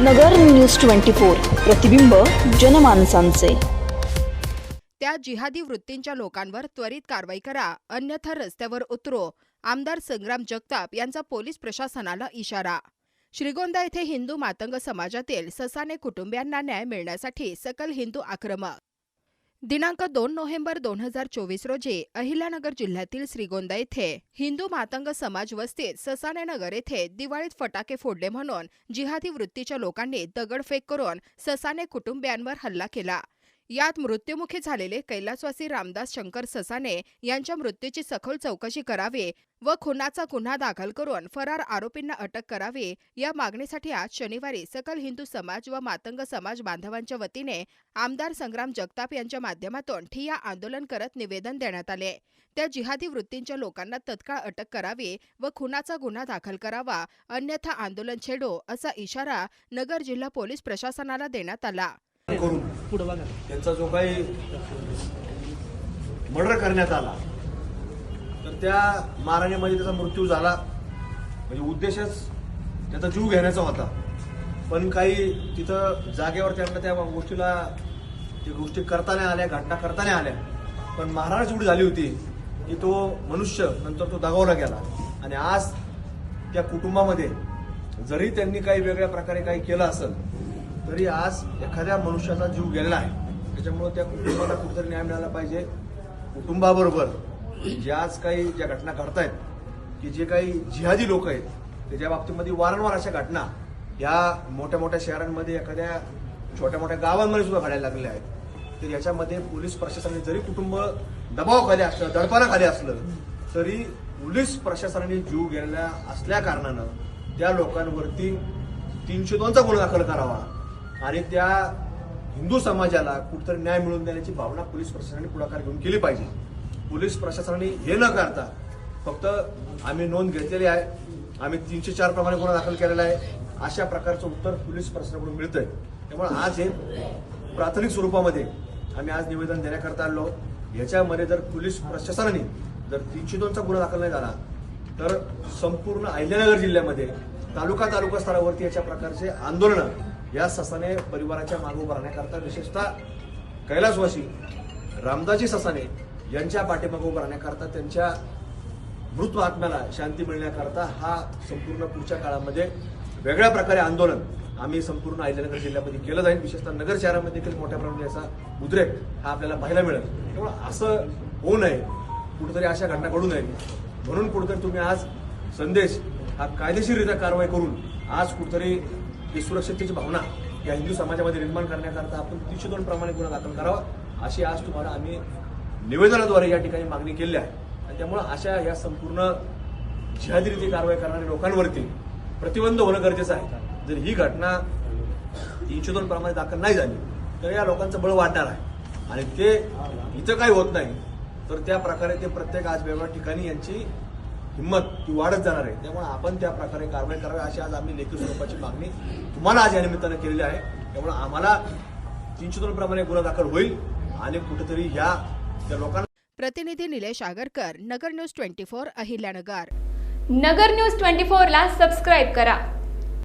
नगर news twenty four प्रतिबिंब जनमानसांचे. त्या जिहादी वृत्तींच्या लोकांवर त्वरित कारवाई करा अन्यथा रस्त्यावर उतरो आमदार संग्राम जगताप यांचा पोलीस प्रशासनाला इशारा. श्रीगोंदा येथे हिंदू मातंग समाजातील ससाने कुटुंबियांना न्याय मिळण्यासाठी सकल हिंदू आक्रमक. दिनांक दोन नोव्हेंबर दोन हजार चोवीस रोजी अहिल्यानगर जिल्ह्यातील श्रीगोंदा येथे हिंदू मातंग समाज वस्तीत ससानेनगर येथे दिवाळीत फटाके फोडले म्हणून जिहादी वृत्तीच्या लोकांनी दगडफेक करून ससाने कुटुंबियांवर हल्ला केला. यात मृत्युमुखी झालेले कैलासवासी रामदास शंकर ससाने यांच्या मृत्यूची सखोल चौकशी करावी व खुनाचा गुन्हा दाखल करून फरार आरोपींना अटक करावी या मागणीसाठी आज शनिवारी सकल हिंदू समाज व मातंग समाज बांधवांच्या वतीने आमदार संग्राम जगताप यांच्या माध्यमातून ठिया आंदोलन करत निवेदन देण्यात आले. त्या जिहादी वृत्तींच्या लोकांना तत्काळ अटक करावी व खुनाचा गुन्हा दाखल करावा अन्यथा आंदोलन छेडो असा इशारा नगर जिल्हा पोलीस प्रशासनाला देण्यात आला. करून त्यांचा जो काही मर्डर करण्यात आला तर त्या मारहाणीमध्ये त्याचा मृत्यू झाला. म्हणजे उद्देशच त्याचा जीव घेण्याचा होता. पण काही तिथं जागेवर त्यांना त्या गोष्टीला त्या गोष्टी करताना आल्या घटना करताना आल्या. पण महाराज एवढी झाली होती की तो मनुष्य नंतर तो दगावला गेला. आणि आज त्या कुटुंबामध्ये जरी त्यांनी काही वेगळ्या प्रकारे काही केलं असेल तरी आज एखाद्या मनुष्याचा जीव गेलेला आहे. त्याच्यामुळे त्या कुटुंबाला कुठेतरी न्याय मिळाला पाहिजे. कुटुंबाबरोबर जे आज काही ज्या घटना घडतायत की जे काही जिहादी लोक आहेत त्याच्या बाबतीमध्ये वारंवार अशा घटना या मोठ्या मोठ्या शहरांमध्ये एखाद्या छोट्या मोठ्या गावांमध्ये सुद्धा घडायला लागलेल्या आहेत. तर याच्यामध्ये पोलीस प्रशासनाने जरी कुटुंब दबावाखाली असलं दडपणाखाली असलं तरी पोलीस प्रशासनाने जीव गेलेल्या असल्या कारणानं त्या लोकांवरती तीनशे दोनचा गुन्हा दाखल करावा. आणि त्या हिंदू समाजाला कुठतरी न्याय मिळवून देण्याची भावना पोलीस प्रशासनाने पुढाकार घेऊन केली पाहिजे. पोलीस प्रशासनाने हे न करता फक्त आम्ही नोंद घेतलेली आहे. आम्ही तीनशे चार प्रमाणे गुन्हा दाखल केलेला आहे. अशा प्रकारचं उत्तर पोलीस प्रशासनाकडून मिळतंय. त्यामुळे आज हे प्राथमिक स्वरूपामध्ये आम्ही आज निवेदन देण्याकरता आलो. याच्यामध्ये जर पोलीस प्रशासनाने जर तीनशे दोनचा गुन्हा दाखल नाही झाला तर संपूर्ण अहिल्यानगर जिल्ह्यामध्ये तालुका तालुका स्तरावरती याच्या प्रकारचे आंदोलनं या ससाने परिवाराच्या मागे उभं राहण्याकरता विशेषतः कैलासवासी रामदाजी ससाने यांच्या पाठीमागे उभं राहण्याकरता त्यांच्या मृत आत्म्याला शांती मिळण्याकरता हा संपूर्ण पुढच्या काळामध्ये वेगळ्या प्रकारे आंदोलन आम्ही संपूर्ण अहिल्यानगर जिल्ह्यामध्ये केलं जाईल. विशेषतः नगर शहरामध्ये देखील मोठ्या प्रमाणात याचा उद्रेक हा आपल्याला पाहायला मिळेल. त्यामुळे असं होऊ नये. कुठेतरी अशा घटना घडू नये. म्हणून कुठेतरी तुम्ही आज संदेश हा कायदेशीररित्या कारवाई करून आज कुठेतरी ही सुरक्षिततेची भावना या हिंदू समाजामध्ये निर्माण करण्याकरता आपण तीनशे दोन प्रमाणे गुन्हा दाखल करावा. अशी आज तुम्हाला आम्ही निवेदनाद्वारे या ठिकाणी मागणी केली आहे. आणि त्यामुळं अशा या संपूर्ण जिहादीरीती कारवाई करणाऱ्या लोकांवरती प्रतिबंध होणं गरजेचं आहे. जर ही घटना तीनशे दोन प्रमाणे दाखल नाही झाली तर या लोकांचं बळ वाढणार आहे. आणि ते इथं काही होत नाही तर त्या प्रकारे ते प्रत्येक आज वेगवेगळ्या ठिकाणी यांची हिंमत ही वाढत जाणार आहे. त्यामुळे आपण त्या प्रकारे कारवाई करावी अशी आज आम्ही लेखी स्वरूपाची मागणी तुम्हाला आज या निमित्तानं केलेली आहे. त्यामुळे आम्हाला तीनशे दोन प्रमाणे गुन्हा दाखल होईल आणि कुठेतरी ह्या त्या लोकांना प्रतिनिधी Nilesh Agarkar Nagar news twenty four Ahilyanagar. Nagar news twenty फोरला सबस्क्राईब करा.